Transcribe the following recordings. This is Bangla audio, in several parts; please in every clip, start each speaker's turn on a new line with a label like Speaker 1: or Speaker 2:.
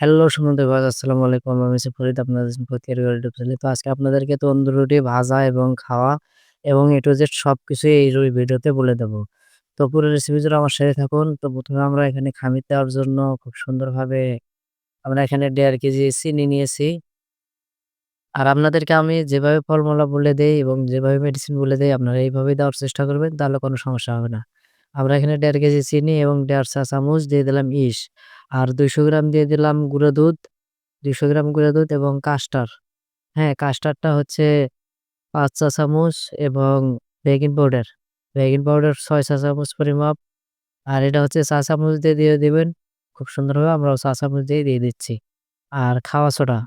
Speaker 1: হ্যালো সুমন্ত ভাই আসসালামু আলাইকুম। আমি হচ্ছে ফরিদ, আপনাদের ইউটিউব চ্যানেলে। তো আজকে আপনাদেরকে তন্দুর রুটি, ভাজা এবং খাওয়া এবং এ টু জেড সবকিছুই এই রুই ভিডিওতে বলে দেব। তো পুরো রেসিপি জুড়ে আমার সাথে থাকুন। তো প্রথমে আমরা এখানে খামির দেওয়ার জন্য খুব সুন্দরভাবে আমরা এখানে দেড় কেজি চিনি নিয়েছি। আর আপনাদেরকে আমি যেভাবে ফর্মুলা বলে দেই এবং যেভাবে মেডিসিন বলে দেই, আপনারা এইভাবেই দেওয়ার চেষ্টা করবেন, তাহলে কোনো সমস্যা হবে না। আমরা এখানে দেড় কেজি চিনি এবং দেড় চা চামচ দিয়ে দিলাম ইস। আর ২০০ গ্রাম দিয়ে দিলাম গুঁড়ো দুধ, ২০০ গ্রাম গুঁড়ো দুধ এবং কাস্টার। হ্যাঁ, কাস্টারটা হচ্ছে পাঁচ চা চামচ এবং বেকিং পাউডার। বেকিং পাউডার ছয় চা চামচ পরিমাপ। আর এটা হচ্ছে চা চামচ দিয়ে দিয়ে দিবেন। খুব সুন্দরভাবে আমরাও চা চামচ দিয়ে দিয়ে দিচ্ছি। আর খাওয়া সোডা।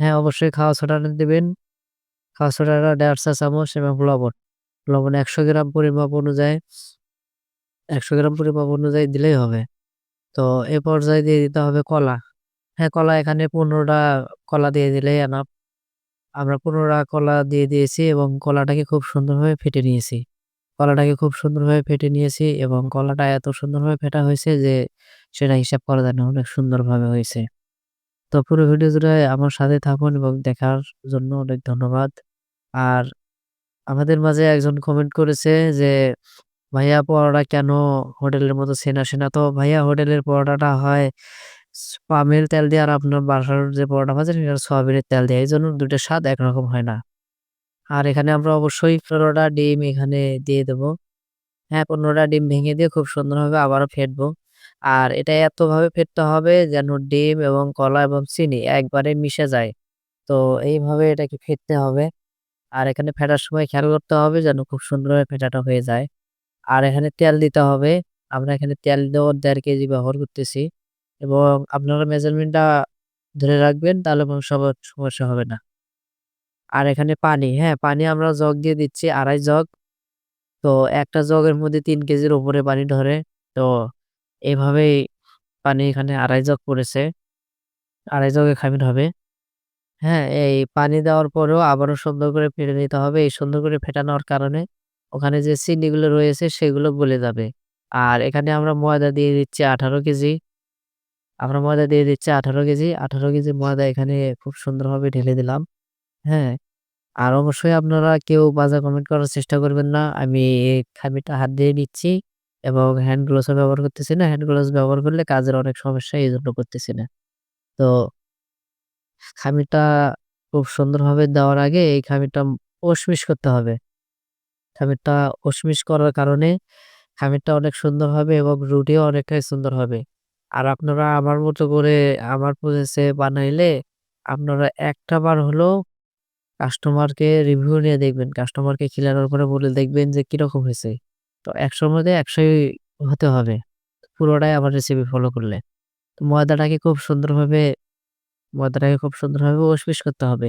Speaker 1: হ্যাঁ, অবশ্যই খাওয়া সোডাটা দিবেন। খাওয়া সোডাটা দেড় চা চামচ এবং লবণ। লবণ ১০০ গ্রাম পরিমাপ অনুযায়ী ১০০ গ্রাম পরিমাপ অনুযায়ী দিলেই হবে। তো এ পর্যায়ে দিয়ে দিতে হবে কলা। হ্যাঁ, কলা এখানে পনেরোটা কলা দিয়ে দিলেই এনাফ। আমরা ১৫ টা কলা দিয়ে দিয়েছি এবং কলাটাকে খুব সুন্দরভাবে ফেটে নিয়েছি। কলাটাকে খুব সুন্দরভাবে ফেটে নিয়েছি এবং কলাটা এত সুন্দরভাবে ফেটা হয়েছে যে সেটা হিসাব করা যায় না। অনেক সুন্দরভাবে হয়েছে। তো পুরো ভিডিও জুড়ে আমার সাথে থাকুন এবং দেখার জন্য অনেক ধন্যবাদ। আর আমাদের মাঝে একজন কমেন্ট করেছে যে, "ভাইয়া পরোটা কেন হোটেলের মতো সেনা, সেনা?" তো ভাইয়া হোটেলের পরোটাটা হয় পামের তেল দিয়ে আর আপনার বাসার যে পরোটা ভাজেন সেটা সয়াবিনের তেল দিয়ে। এই জন্য দুটো স্বাদ একরকম হয় না। আর এখানে আমরা অবশ্যই পনেরোটা ডিম এখানে দিয়ে দেব। হ্যাঁ, পনেরোটা ডিম ভেঙে দিয়ে খুব সুন্দরভাবে আবারও ফেটবো। আর এটা এতভাবে ফেটতে হবে যেন ডিম এবং কলা এবং চিনি একবারে মিশে যায়। তো এইভাবে এটাকে ফেটতে হবে। আর এখানে ফেটার সময় খেয়াল করতে হবে যেন খুব সুন্দরভাবে ফেটাটা হয়ে যায়। আর এখানে তেল দিতে হবে। আমরা এখানে তেল দেওয়ার ১.৫ কেজি ব্যবহার করতেছি এবং আপনারা মেজারমেন্টটা ধরে রাখবেন তাহলে সম সমস্যা হবে না। আর এখানে পানি, হ্যাঁ, পানি আমরা জগ দিয়ে দিচ্ছি ২.৫ জগ। তো একটা জগের মধ্যে তিন কেজির উপরে পানি ধরে। তো এভাবেই পানি এখানে ২.৫ জগ পড়েছে। ২.৫ জগে খামির হবে। হ্যাঁ, এই পানি দেওয়ার পরেও আবারও সুন্দর করে ফেটে নিতে হবে। এই সুন্দর করে ফেটানোর কারণে ওখানে যে চিনিগুলো রয়েছে সেগুলো গলে যাবে। আর এখানে আমরা ময়দা দিয়ে দিচ্ছি ১৮ কেজি। আমরা ময়দা দিয়ে দিচ্ছি ১৮ কেজি। ১৮ কেজি ময়দা এখানে খুব সুন্দরভাবে ঢেলে দিলাম। হ্যাঁ, আর অবশ্যই আপনারা কেউ বাজে কমেন্ট করার চেষ্টা করবেন না। আমি এই খামিরটা হাত দিয়ে নিচ্ছি এবং হ্যান্ড গ্লোভসও ব্যবহার করতেছি না। হ্যান্ড গ্লোভস ব্যবহার করলে কাজের অনেক সমস্যা এই জন্য করতেছি না। তো খামিরটা খুব সুন্দরভাবে দেওয়ার আগে এই খামিরটা উশমিশ করতে হবে। খামিরটা উশমিশ করার কারণে খামিরটা অনেক সুন্দর হবে এবং রুটিও অনেকটাই সুন্দর হবে। আর আপনারা আমার মতো করে আমার প্রসেসে বানাইলে আপনারা একটা বার হলেও কাস্টমারকে রিভিউ নিয়ে দেখবেন। কাস্টমারকে খিলানোর পরে বলে দেখবেন যে কীরকম হয়েছে। তো একশোর মধ্যে ১০০ ই হতে হবে। পুরোটাই আমার রেসিপি ফলো করলে। তো ময়দাটাকে খুব সুন্দরভাবে, ময়দাটাকে খুব সুন্দরভাবে উশমিশ করতে হবে।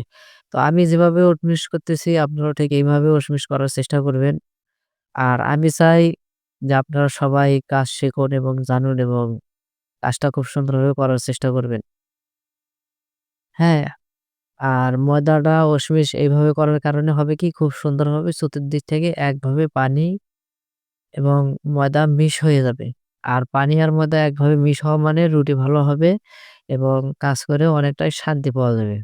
Speaker 1: তো আমি যেভাবে উশমিশ করতেছি আপনারাও ঠিক এইভাবে উশমিশ করার চেষ্টা করবেন। আর আমি চাই যে আপনারা সবাই কাজ শিখুন এবং জানুন এবং কাজটা খুব সুন্দরভাবে করার চেষ্টা করবেন। হ্যাঁ, আর ময়দাটা উশমিশ এইভাবে করার কারণে হবে কি খুব সুন্দরভাবে চতুর্দিক থেকে একভাবে পানি এবং ময়দা মিশ হয়ে যাবে। আর পানি আর ময়দা একভাবে মিশ হওয়া মানে রুটি ভালো হবে এবং কাজ করেও অনেকটাই শান্তি পাওয়া যাবে।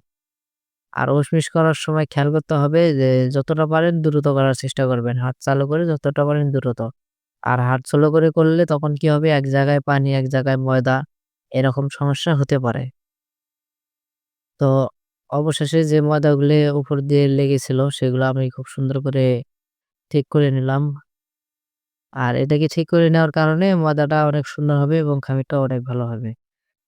Speaker 1: আর উশমিশ করার সময় খেয়াল করতে হবে যে যতটা পারেন দ্রুত করার চেষ্টা করবেন। হাত চালু করে যতটা পারেন দ্রুত। আর হাত চালু করে করলে তখন কি হবে এক জায়গায় পানি, এক জায়গায় ময়দা এরকম সমস্যা হতে পারে। তো অবশেষে যে ময়দাগুলি উপর দিয়ে লেগেছিল সেগুলো আমি খুব সুন্দর করে ঠিক করে নিলাম। আর এটাকে ঠিক করে নেওয়ার কারণে ময়দাটা অনেক সুন্দর হবে এবং খামিরটাও অনেক ভালো হবে।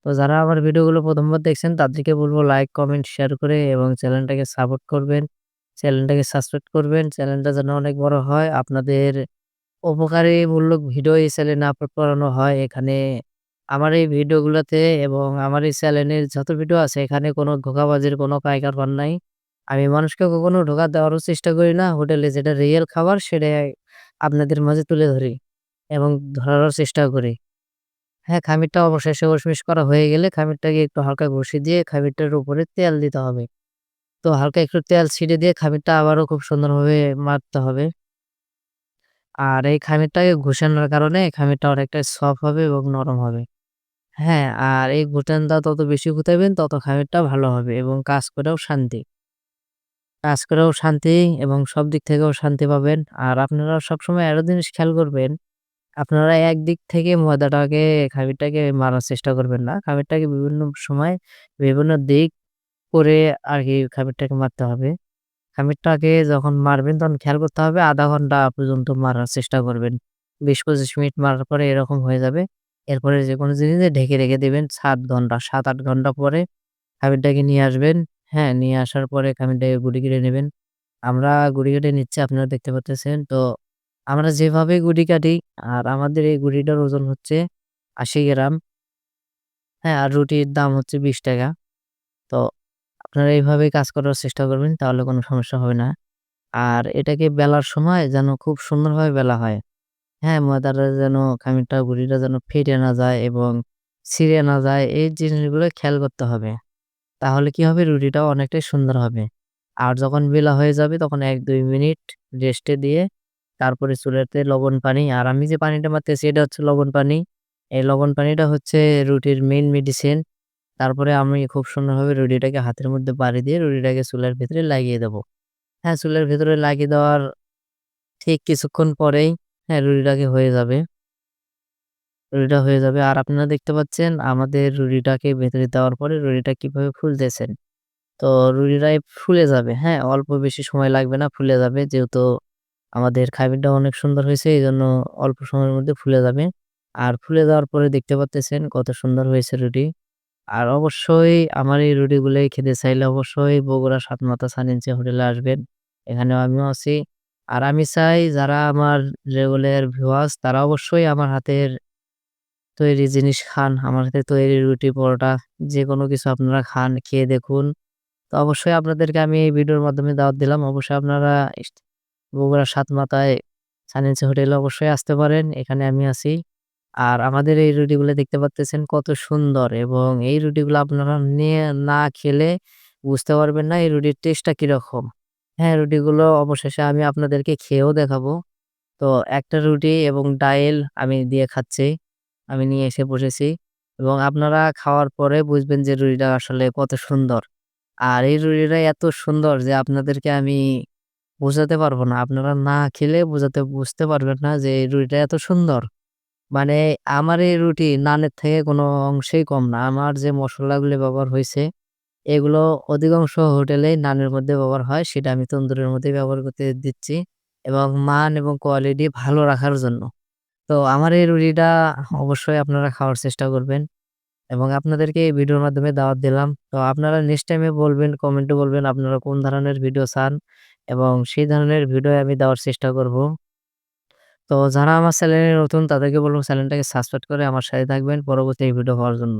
Speaker 1: তো যারা আমার ভিডিওগুলো ১ম বার দেখছেন তাদেরকে বলব লাইক, কমেন্ট, শেয়ার করে এবং চ্যানেলটাকে সাপোর্ট করবেন। চ্যানেলটাকে সাবস্ক্রাইব করবেন। চ্যানেলটা যেন অনেক বড় হয়। আপনাদের উপকারী উপকারীমূলক ভিডিও এই চ্যানেলে আপলোড করানো হয়। এখানে আমার এই ভিডিওগুলোতে এবং আমার এই চ্যানেলের যত ভিডিও আছে এখানে কোনো ধোকাবাজির কোনো কায়কারবার নাই। আমি মানুষকে কখনো ঢোকা দেওয়ারও চেষ্টা করি না। হোটেলে যেটা রিয়েল খাবার সেটা আপনাদের মাঝে তুলে ধরি এবং ধরারও চেষ্টা করি। হ্যাঁ, খামিরটা অবশেষে উশমিশ করা হয়ে গেলে খামিরটাকে একটু হালকা ঘষে দিয়ে খামিরটার উপরে তেল দিতে হবে। তো হালকা একটু তেল ছিটে দিয়ে খামিরটা আবারও খুব সুন্দরভাবে মারতে হবে। আর এই খামিরটাকে ঘুষানোর কারণে খামিরটা অনেকটা সফট হবে এবং নরম হবে। হ্যাঁ, আর এই ঘুটানটা তত বেশি ঘুতাবেন তত খামিরটা ভালো হবে এবং কাজ করেও শান্তি। কাজ করেও শান্তি এবং সব দিক থেকেও শান্তি পাবেন। আর আপনারা সবসময় আরও জিনিস খেয়াল করবেন, আপনারা একদিক থেকে ময়দাটাকে খামিরটাকে মারার চেষ্টা করবেন না। খামিরটাকে বিভিন্ন সময় বিভিন্ন দিক করে আর কি খামিরটাকে মারতে হবে। খামিরটাকে যখন মারবেন তখন খেয়াল করতে হবে আধা ঘণ্টা পর্যন্ত মারার চেষ্টা করবেন। ২০-২৫ মিনিট মারার পরে এরকম হয়ে যাবে। এরপরে যেকোনো জিনিসে ঢেকে রেখে দেবেন সাত ঘণ্টা। ৭-৮ ঘণ্টা পরে খামিরটাকে নিয়ে আসবেন। হ্যাঁ, নিয়ে আসার পরে খামিরটাকে গুঁড়ি কেটে নেবেন। আমরা গুঁড়ি কেটে নিচ্ছি আপনারা দেখতে পারতেছেন। তো আমরা যেভাবে গুঁড়ি কাটি আর আমাদের এই গুঁড়িটার ওজন হচ্ছে ৮০ গ্রাম। হ্যাঁ, আর রুটির দাম হচ্ছে ৳২০ তো আপনারা এইভাবে কাজ করার চেষ্টা করবেন তাহলে কোনো সমস্যা হবে না। আর এটাকে বেলার সময় যেন খুব সুন্দরভাবে বেলা হয়। হ্যাঁ, ময়দাটা যেন খামিরটা গুড়িটা যেন ফেটে না যায় এবং ছিঁড়ে না যায় এই জিনিসগুলো খেয়াল করতে হবে। তাহলে কি হবে রুটিটাও অনেকটাই সুন্দর হবে। আর যখন বেলা হয়ে যাবে তখন ১-২ মিনিট রেস্টে দিয়ে তারপরে চুলাতে লবণ পানি আর আমি যে পানিটা মারতেছি এটা হচ্ছে লবণ পানি। এই লবণ পানিটা হচ্ছে রুটির মেইন মেডিসিন। তারপরে আমি খুব সুন্দরভাবে রুটিটাকে হাতের মধ্যে বাড়ি দিয়ে রুটিটাকে চুলার ভেতরে লাগিয়ে দেব। হ্যাঁ, চুলার ভেতরে লাগিয়ে দেওয়ার ঠিক কিছুক্ষণ পরেই হ্যাঁ, রুটিটাকে হয়ে যাবে। রুটিটা হয়ে যাবে। আর আপনারা দেখতে পাচ্ছেন আমাদের রুটিটাকে ভেতরে দেওয়ার পরে রুটিটা কীভাবে ফুলতেছেন। তো রুটিটাই ফুলে যাবে। হ্যাঁ, অল্প বেশি সময় লাগবে না ফুলে যাবে। যেহেতু আমাদের খামিরটা অনেক সুন্দর হয়েছে এই জন্য অল্প সময়ের মধ্যে ফুলে যাবে। আর ফুলে যাওয়ার পরে দেখতে পারতেছেন কত সুন্দর হয়েছে রুটি। আর অবশ্যই আমার এই রুটিগুলাই খেতে চাইলে অবশ্যই বগুড়া সাতমাথা সানিনচে হোটেলে আসবেন। এখানেও আমিও আছি। আর আমি চাই যারা আমার রেগুলার ভিউয়ার্স তারা অবশ্যই আমার হাতের তৈরি জিনিস খান। আমার হাতে তৈরি রুটি, পরোটা যেকোনো কিছু আপনারা খান, খেয়ে দেখুন। তো অবশ্যই আপনাদেরকে আমি এই ভিডিওর মাধ্যমে দাওয়াত দিলাম। অবশ্যই আপনারা ইস সাত মাথায় সানিনচে হোটেলে অবশ্যই আসতে পারেন। এখানে আমি আছি। আর আমাদের এই রুটিগুলো দেখতে পারতেছেন কত সুন্দর এবং এই রুটিগুলো আপনারা নিয়ে না খেলে বুঝতে পারবেন না এই রুটির টেস্টটা কীরকম। হ্যাঁ, রুটিগুলো অবশেষে আমি আপনাদেরকে খেয়েও দেখাবো। তো একটা রুটি এবং ডাইল আমি দিয়ে খাচ্ছি। আমি নিয়ে এসে বসেছি এবং আপনারা খাওয়ার পরে বুঝবেন যে রুটিটা আসলে কত সুন্দর। আর এই রুটিটা এত সুন্দর যে আপনাদেরকে আমি বোঝাতে পারব না। আপনারা না খেলে বোঝাতে বুঝতে পারবেন না যে এই রুটিটা এত সুন্দর। মানে আমার এই রুটি নানের থেকে কোনো অংশেই কম না। আমার যে মশলাগুলি ব্যবহার হয়েছে এগুলো অধিকাংশ হোটেলেই নানের মধ্যে ব্যবহার হয়। সেটা আমি তন্দুরের মধ্যেই ব্যবহার করতে দিচ্ছি এবং মান এবং কোয়ালিটি ভালো রাখার জন্য। তো আমার এই রুটিটা অবশ্যই আপনারা খাওয়ার চেষ্টা করবেন এবং আপনাদেরকে এই ভিডিওর মাধ্যমে দাওয়াত দিলাম। তো আপনারা নেক্সট টাইমে বলবেন, কমেন্টে বলবেন আপনারা কোন ধরনের ভিডিও চান এবং সেই ধরনের ভিডিও আমি দেওয়ার চেষ্টা করব। তো যারা আমার চ্যানেলে নতুন তাদেরকে বলব চ্যানেলটাকে সাবস্ক্রাইব করে আমার সাথে থাকবেন পরবর্তী ভিডিও পাওয়ার জন্য।